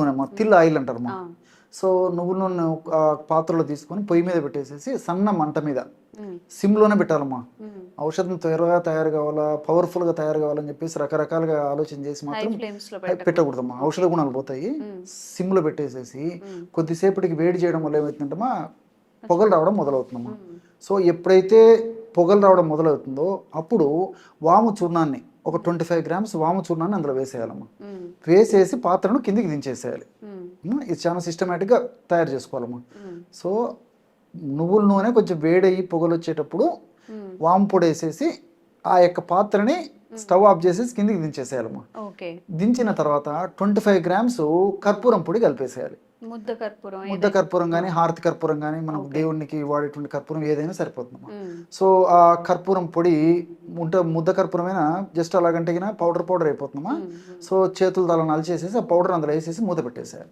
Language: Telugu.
నూనె అమ్మా తిల్ ఆయిల్ అంటారమ్మా ఆ. సో నువ్వుల నూనె ఒక పాత్రలో తీసుకొని పొయ్యి మీద పెట్టేసేసి సన్న మంట మీద. సిమ్లోనే పెట్టాలమ్మా. ఔషధం త్వరగా తయారు కావాలా పవర్ఫుల్గా తయారు కావాలని చెప్పేసి రకరకాలుగా ఆలోచన చేసి మాత్రం పెట్టకూడదమ్మా. ఔషధ గుణాలు పోతాయి. సిమ్లో పెట్టేసేసి. కొద్దిసేపటికి వేడి చేయడం వల్ల ఏమవుతుందంటమ్మా? పొగలు రావడం మొదలవుతుందమ్మా. సో ఎప్పుడైతే పొగలు రావడం మొదలవుతుందో అప్పుడు వాము చూర్ణాన్ని ఒక ట్వంటీ ఫైవ్ గ్రామ్స్ వాము చూర్ణాన్ని అందులో వేసేయాలమ్మా. వేసేసి పాత్రను కిందికి దించేసేయాలి. ఇది చాలా సిస్టమేటిక్గా తయారు చేసుకోవాలమ్మా. సో నువ్వుల నూనె కొంచెం వేడయ్యి పొగలు వచ్చేటప్పుడు. వాము పొడి వేసేసి ఆ యొక్క పాత్రని స్టవ్ ఆఫ్ చేసేసి కిందికి దించేసేయాలమ్మా దించిన తర్వాత ట్వంటీ ఫైవ్ గ్రామ్స్ కర్పూరం పొడి కలిపేసేయాలి. ముద్ద కర్పూరం ముద్ద కర్పూరం కానీ హారతి కర్పూరం కానీ మనం దేవునికి వాడేటువంటి కర్పూరం ఏదైనా సరిపోతుందమ్మా. సో ఆ కర్పూరం పొడి ఉంట ముద్ద కర్పూరమైనా జస్ట్ అలాగంటే పౌడర్ పౌడర్ అయిపోతుందమ్మా. సో చేతులు అలా నలిచేసేసి ఆ పౌడర్ అందులో వేసేసి మూత పెట్టేసేయాలి.